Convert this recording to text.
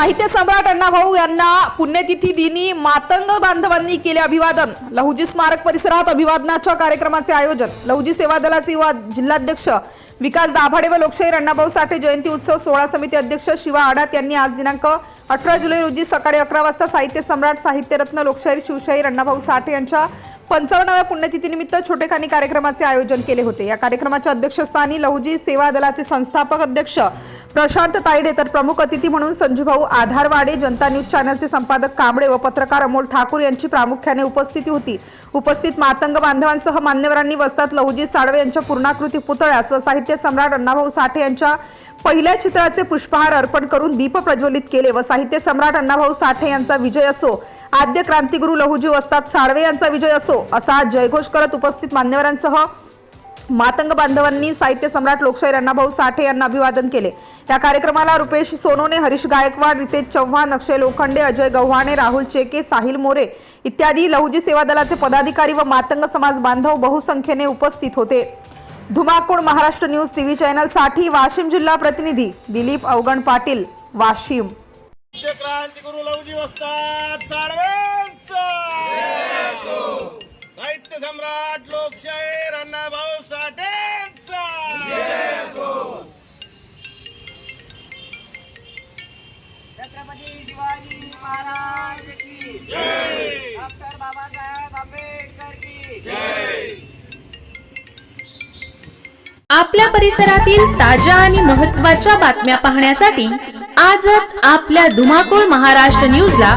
साहित्य सम्राट अण्णाभाऊ यांना पुण्यतिथी दिनी मातंग बांधवांनी केले अभिवादन. लहुजी स्मारक परिसरात अभिवादनाच्या कार्यक्रमाचे आयोजन. लहुजी सेवा दलाचे युवा जिल्हाध्यक्ष विकास दाभाडे व लोकशाहीर अण्णाभाऊ साठे जयंती उत्सव सोहळा समिती अध्यक्ष शिवा आडात यांनी आज दिनांक अठरा जुलै रोजी सकाळी अकरा वाजता साहित्य सम्राट साहित्यरत्न लोकशाहीर शिवशाहीर अण्णाभाऊ साठे यांच्या पंचावन्नाव्या पुण्यतिथीनिमित्त छोटेखानी कार्यक्रमाचे आयोजन केले होते. या कार्यक्रमाच्या अध्यक्षस्थानी लहुजी सेवा दलाचे संस्थापक अध्यक्ष प्रशांत तायडे तर प्रमुख अतिथी म्हणून संजूभाऊ आधारवाडे जनता न्यूज चॅनलचे संपादक कांबळे व पत्रकार अमोल ठाकूर यांची प्रामुख्याने उपस्थिती होती. उपस्थित मातंग बांधवांसह मान्यवरांनी वस्तात लहुजी साळवे यांच्या पूर्णाकृती पुतळ्यास व साहित्य सम्राट अण्णाभाऊ साठे यांच्या पहिल्या चित्राचे पुष्पहार अर्पण करून दीप प्रज्वलित केले व साहित्य सम्राट अण्णाभाऊ साठे यांचा विजय असो आद्य क्रांतिगुरु लहुजी वस्तात साळवे यांचा विजय असो असा जयघोष करत उपस्थित मान्यवरांसह मातंग बांधवांनी साहित्य सम्राट लोकशाहीर अण्णाभाऊ साठे यांना अभिवादन केले. या कार्यक्रमाला रुपेश सोनोने हरीश गायकवाड रितेश चव्हाण अक्षय लोखंडे अजय गव्हाणे राहुल चेके साहिल मोरे इत्यादी लहुजी सेवा दलाचे पदाधिकारी व मातंग समाज बांधव बहुसंख्येने उपस्थित होते. धुमाकूळ महाराष्ट्र न्यूज टीव्ही चॅनलसाठी वाशिम जिल्हा प्रतिनिधी दिलीप अवगण पाटील वाशिम. ते क्रांतिगुरु लवजी वस्तात साळवेंचा साहित्य सम्राट लोकशाहीर अण्णाभाऊ साठेंचा. छत्रपती शिवाजी महाराज की जय. डॉक्टर बाबासाहेब आंबेडकर की. आपल्या परिसरातील ताज्या आणि महत्त्वाच्या बातम्या पाहण्यासाठी आजच आपल्या धुमाकूळ महाराष्ट्र न्यूजला